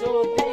যদি